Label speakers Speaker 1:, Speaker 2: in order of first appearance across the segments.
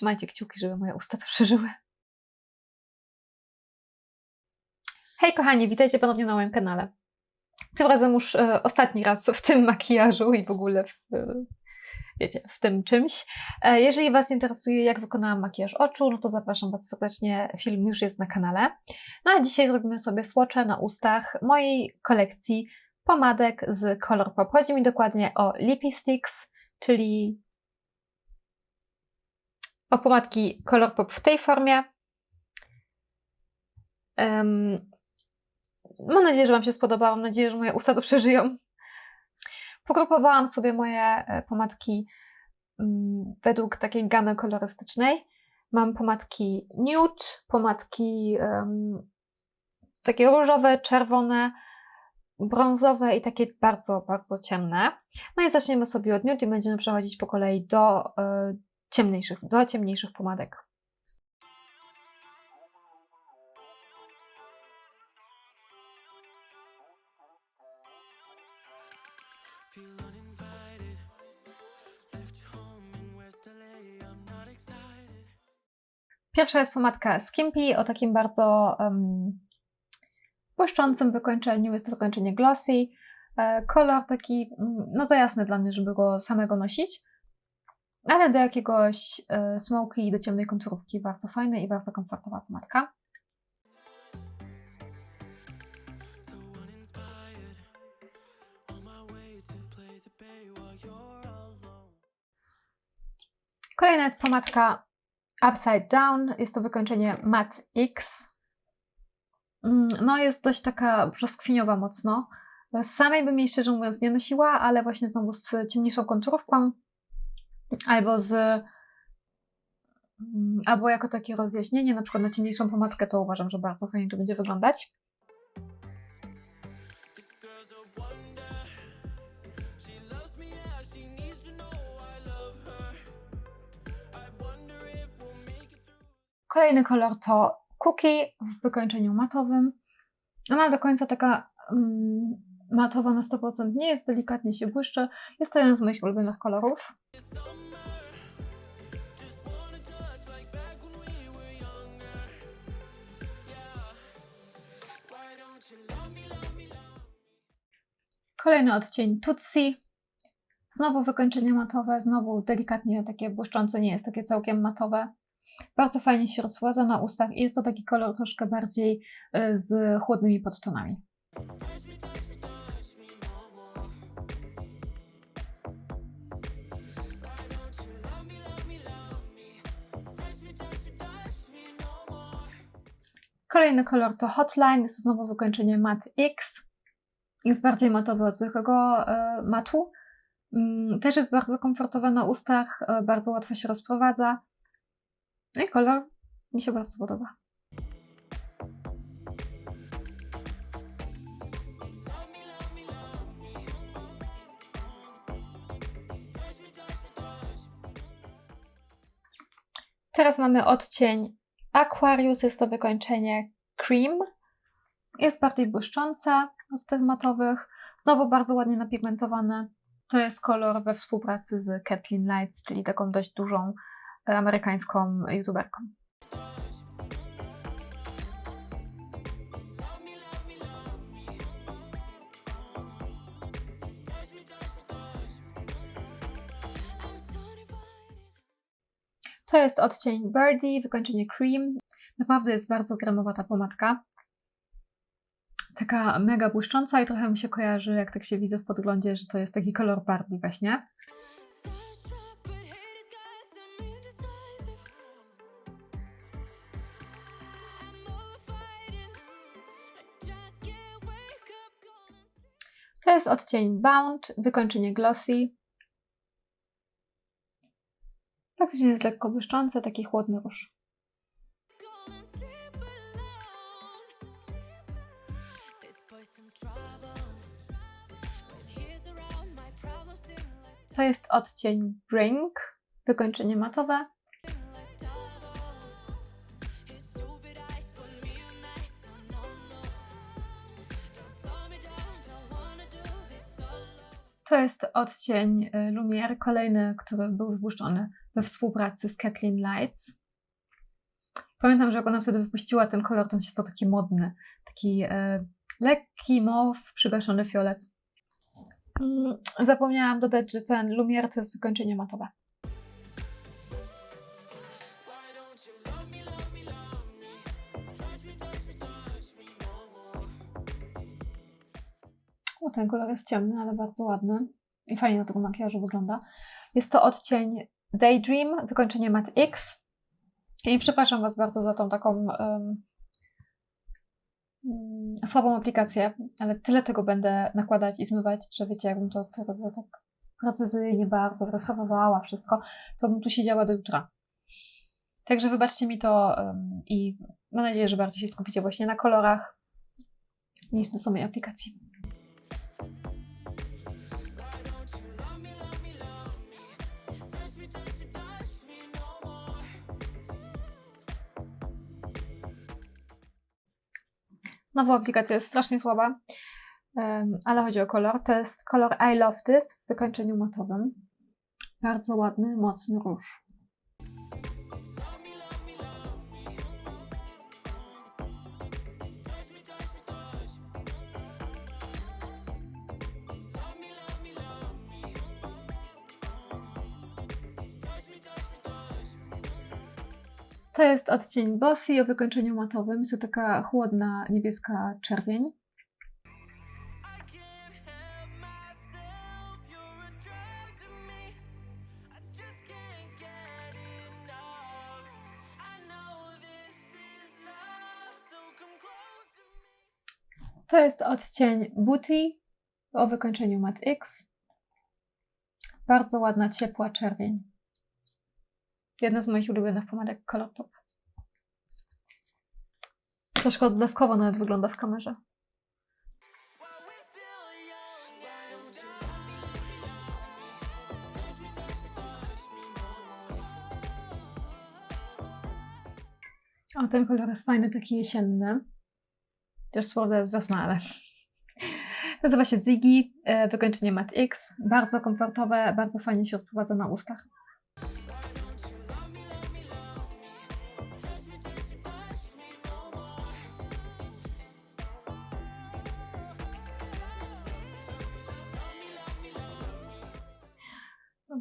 Speaker 1: Trzymajcie kciuki, żeby moje usta to przeżyły. Hej kochani, witajcie ponownie na moim kanale. Tym razem już e, ostatni raz w tym makijażu i w ogóle w, e, wiecie, w tym czymś. E, jeżeli Was interesuje, jak wykonałam makijaż oczu, no to zapraszam Was serdecznie. Film już jest na kanale. No a dzisiaj zrobimy sobie słocze na ustach mojej kolekcji pomadek z Colourpop. Chodzi mi dokładnie o Lippy Sticks, czyli o pomadki Colourpop w tej formie. Em, mam nadzieję, że Wam się spodoba. Mam nadzieję, że moje usta to przeżyją. Pogrupowałam sobie moje e, pomadki mm, według takiej gamy kolorystycznej. Mam pomadki nude, pomadki em, takie różowe, czerwone, brązowe i takie bardzo, bardzo ciemne. No i zaczniemy sobie od nude i będziemy przechodzić po kolei do e, ciemniejszych, do ciemniejszych pomadek. Pierwsza jest pomadka Skimpy o takim bardzo um, błyszczącym wykończeniu. Jest to wykończenie glossy. E, kolor taki, mm, no za jasny dla mnie, żeby go samego nosić. Ale do jakiegoś e, smoky i do ciemnej konturówki bardzo fajna i bardzo komfortowa pomadka. Kolejna jest pomadka Upside Down. Jest to wykończenie Matte X. Mm, No, jest dość taka brzoskwiniowa mocno. Samej bym jej szczerze mówiąc nie nosiła, ale właśnie znowu z ciemniejszą konturówką albo z mm, albo jako takie rozjaśnienie, na przykład na ciemniejszą pomadkę, to uważam, że bardzo fajnie to będzie wyglądać. Kolejny kolor to Cookie w wykończeniu matowym. Ona do końca taka mm, matowa na 100% nie jest, delikatnie się błyszczy. Jest to jeden z moich ulubionych kolorów. Kolejny odcień Tutsi. Znowu wykończenie matowe, znowu delikatnie takie błyszczące, nie jest takie całkiem matowe. Bardzo fajnie się rozprowadza na ustach i jest to taki kolor troszkę bardziej y, z chłodnymi podtonami. Kolejny kolor to Hotline, jest to znowu wykończenie Matte X. Jest bardziej matowy od zwykłego e, matu. Mm, Też jest bardzo komfortowy na ustach, e, bardzo łatwo się rozprowadza. No i kolor mi się bardzo podoba. Teraz mamy odcień Aquarius, jest to wykończenie Cream. Jest bardziej błyszczące od tych matowych. Znowu bardzo ładnie napigmentowane. To jest kolor we współpracy z Kathleen Lights, czyli taką dość dużą e, amerykańską youtuberką. To jest odcień Birdie, wykończenie Cream. Naprawdę jest bardzo kremowa ta pomadka. Taka mega błyszcząca i trochę mi się kojarzy, jak tak się widzę w podglądzie, że to jest taki kolor Barbie właśnie. To jest odcień Bound, wykończenie Glossy. Faktycznie jest lekko błyszczące, taki chłodny róż. To jest odcień Brink, wykończenie matowe. To jest odcień y, Lumière, kolejny, który był zbłyszczony we we współpracy z Kathleen Lights. Pamiętam, że jak ona wtedy wypuściła ten kolor, to on się stał taki modny. Taki e, lekki mauve, przygaszony fiolet. Mm, Zapomniałam dodać, że ten Lumiere to jest wykończenie matowe. O, ten kolor jest ciemny, ale bardzo ładny. I fajnie do tego makijażu wygląda. Jest to odcień Daydream, wykończenie Matte X. I przepraszam Was bardzo za tą taką mm, słabą aplikację, ale tyle tego będę nakładać i zmywać, że wiecie, jakbym to, to robiła tak precyzyjnie bardzo, rysowała wszystko, to bym tu siedziała do jutra. Także wybaczcie mi to i mam nadzieję, że bardziej się skupicie właśnie na kolorach niż na samej aplikacji. Znowu aplikacja jest strasznie słaba, em, ale chodzi o kolor. To jest kolor I Love This w wykończeniu matowym. Bardzo ładny, mocny róż. To jest odcień Bossy o wykończeniu matowym. Jest to taka chłodna, niebieska czerwień.
Speaker 2: To
Speaker 1: jest odcień Booty o wykończeniu Matte X. Bardzo ładna, ciepła czerwień. Jedna z moich ulubionych pomadek Colourpop. Troszkę odblaskowo nawet wygląda w kamerze. O, ten kolor jest fajny, taki jesienny. Chociaż słowo jest wiosna, ale... Nazywa się Ziggy, e, wykończenie Matte X. Bardzo komfortowe, bardzo fajnie się rozprowadza na ustach.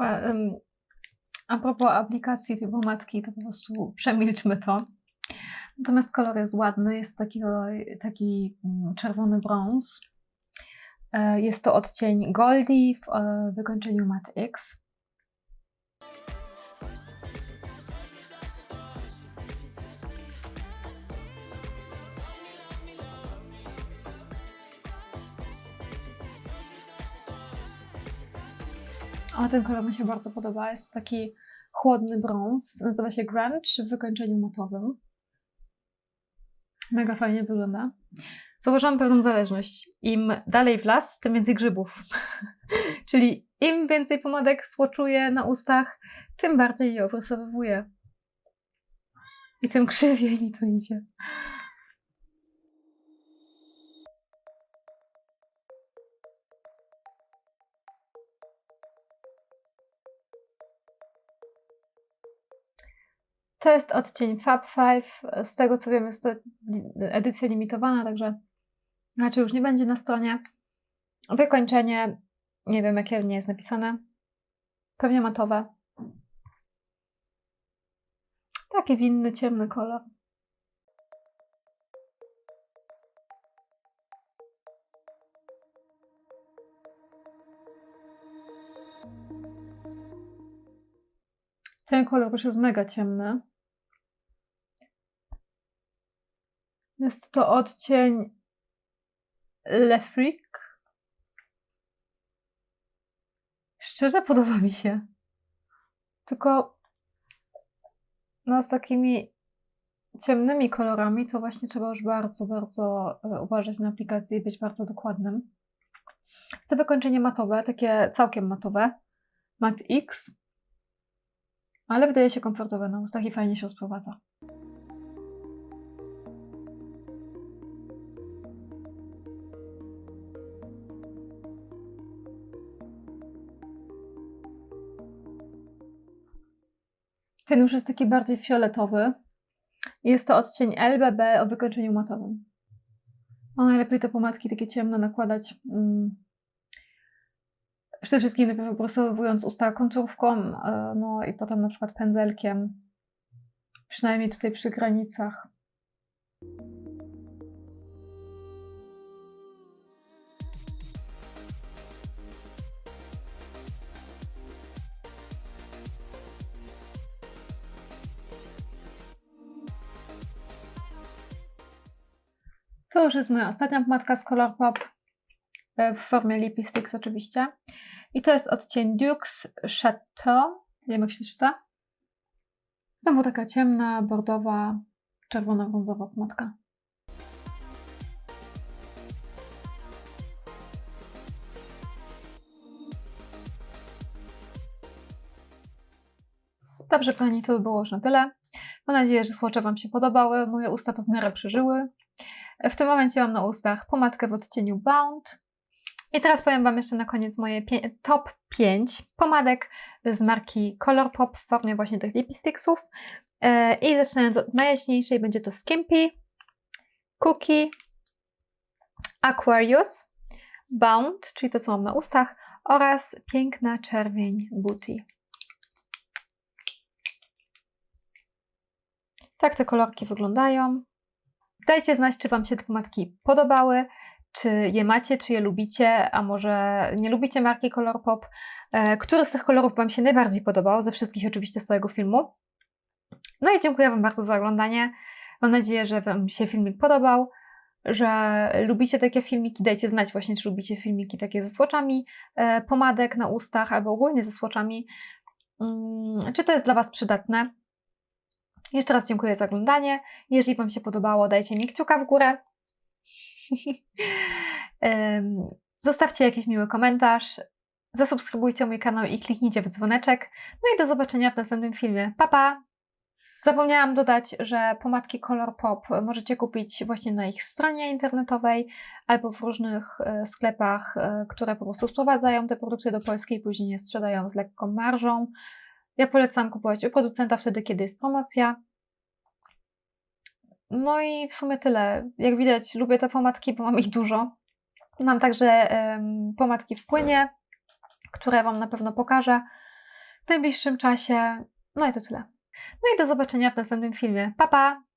Speaker 1: Em, a propos aplikacji tej pomadki, to po prostu przemilczmy to. Natomiast kolor jest ładny, jest takiego, taki mm, czerwony brąz. E, Jest to odcień Goldie w e, wykończeniu Matte X. O, ten kolor mi się bardzo podoba. Jest to taki chłodny brąz. Nazywa się Grunge w wykończeniu matowym. Mega fajnie wygląda. Zauważyłam pewną zależność. Im dalej w las, tym więcej grzybów. Czyli im więcej pomadek słoczuję na ustach, tym bardziej je opracowywuję. I tym krzywiej mi to idzie. To jest odcień Fab 5. Z tego co wiem, jest to edycja limitowana, także raczej już nie będzie na stronie. Wykończenie, nie wiem jakie nie jest napisane. Pewnie matowe. Taki winny, ciemny kolor. Ten kolor już jest mega ciemny. Jest to odcień Le Freak. Szczerze podoba mi się. Tylko no, z takimi ciemnymi kolorami to właśnie trzeba już bardzo, bardzo e, uważać na aplikację i być bardzo dokładnym. Jest to wykończenie matowe, takie całkiem matowe. Mat X. Ale wydaje się komfortowe na ustach i fajnie się rozprowadza. Ten już jest taki bardziej fioletowy. Jest to odcień LBB o wykończeniu matowym. No najlepiej te pomadki takie ciemne nakładać. Mm. Przede wszystkim najpierw wyprostowując usta konturówką, e, no i potem na przykład pędzelkiem. Przynajmniej tutaj przy granicach. To już jest moja ostatnia pomadka z Colourpop e, w formie Lippy Sticks oczywiście. I to jest odcień Dukes Chateau. Nie wiem jak się czyta. Znowu taka ciemna, bordowa, czerwono-brązowa pomadka. Dobrze, kochani, to by było już na tyle. Mam nadzieję, że słocze Wam się podobały. Moje usta to w miarę przeżyły. W tym momencie mam na ustach pomadkę w odcieniu Bound. I teraz powiem Wam jeszcze na koniec moje top 5 pomadek z marki Colourpop w formie właśnie tych lipsticksów. E, I zaczynając od najjaśniejszej, będzie to Skimpy, Cookie, Aquarius, Bound, czyli to co mam na ustach, oraz piękna czerwień Booty. Tak te kolorki wyglądają. Dajcie znać, czy Wam się te pomadki podobały, czy je macie, czy je lubicie, a może nie lubicie marki Colourpop. E, Który z tych kolorów Wam się najbardziej podobał? Ze wszystkich oczywiście z całego filmu. No i dziękuję Wam bardzo za oglądanie. Mam nadzieję, że Wam się filmik podobał, że lubicie takie filmiki. Dajcie znać właśnie, czy lubicie filmiki takie ze słoczami e, pomadek na ustach, albo ogólnie ze słoczami. Mm, Czy to jest dla Was przydatne? Jeszcze raz dziękuję za oglądanie. Jeżeli Wam się podobało, dajcie mi kciuka w górę. Zostawcie jakiś miły komentarz. Zasubskrybujcie mój kanał i kliknijcie w dzwoneczek. No i do zobaczenia w następnym filmie. Pa, pa! Zapomniałam dodać, że pomadki Colourpop możecie kupić właśnie na ich stronie internetowej albo w różnych e, sklepach, e, które po prostu sprowadzają te produkty do Polski i później je sprzedają z lekką marżą. Ja polecam kupować u producenta wtedy, kiedy jest promocja. No i w sumie tyle. Jak widać, lubię te pomadki, bo mam ich dużo. Mam także em, pomadki w płynie, które Wam na pewno pokażę w najbliższym czasie. No i to tyle. No i do zobaczenia w następnym filmie. Pa, pa!